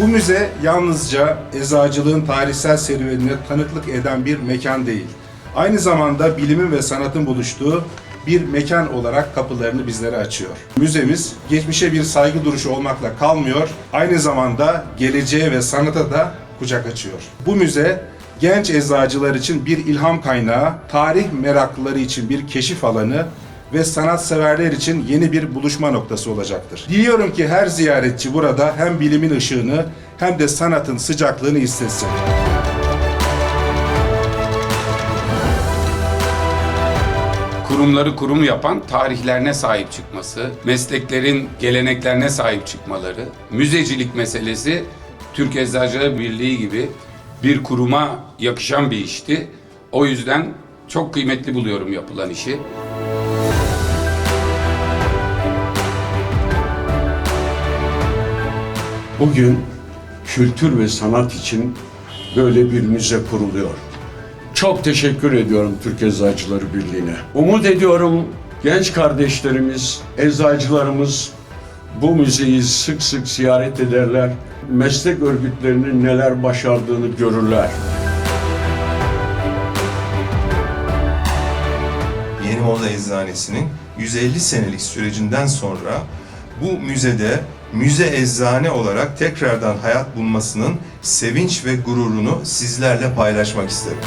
Bu müze yalnızca eczacılığın tarihsel serüvenine tanıklık eden bir mekan değil. Aynı zamanda bilimin ve sanatın buluştuğu bir mekan olarak kapılarını bizlere açıyor. Müzemiz geçmişe bir saygı duruşu olmakla kalmıyor, aynı zamanda geleceğe ve sanata da kucak açıyor. Bu müze genç eczacılar için bir ilham kaynağı, tarih meraklıları için bir keşif alanı ve sanatseverler için yeni bir buluşma noktası olacaktır. Diliyorum ki her ziyaretçi burada hem bilimin ışığını hem de sanatın sıcaklığını hissetsin. kurumları kurum yapan tarihlerine sahip çıkması, mesleklerin geleneklerine sahip çıkmaları, müzecilik meselesi Türk Eczacılar Birliği gibi bir kuruma yakışan bir işti. O yüzden çok kıymetli buluyorum yapılan işi. Bugün kültür ve sanat için böyle bir müze kuruluyor. Çok teşekkür ediyorum Türk Eczacıları Birliği'ne. Umut ediyorum genç kardeşlerimiz, eczacılarımız bu müzeyi sık sık ziyaret ederler. Meslek örgütlerinin neler başardığını görürler. Yeni Moda Eczanesi'nin 150 senelik sürecinden sonra bu müzede müze eczane olarak tekrardan hayat bulmasının sevinç ve gururunu sizlerle paylaşmak isterim.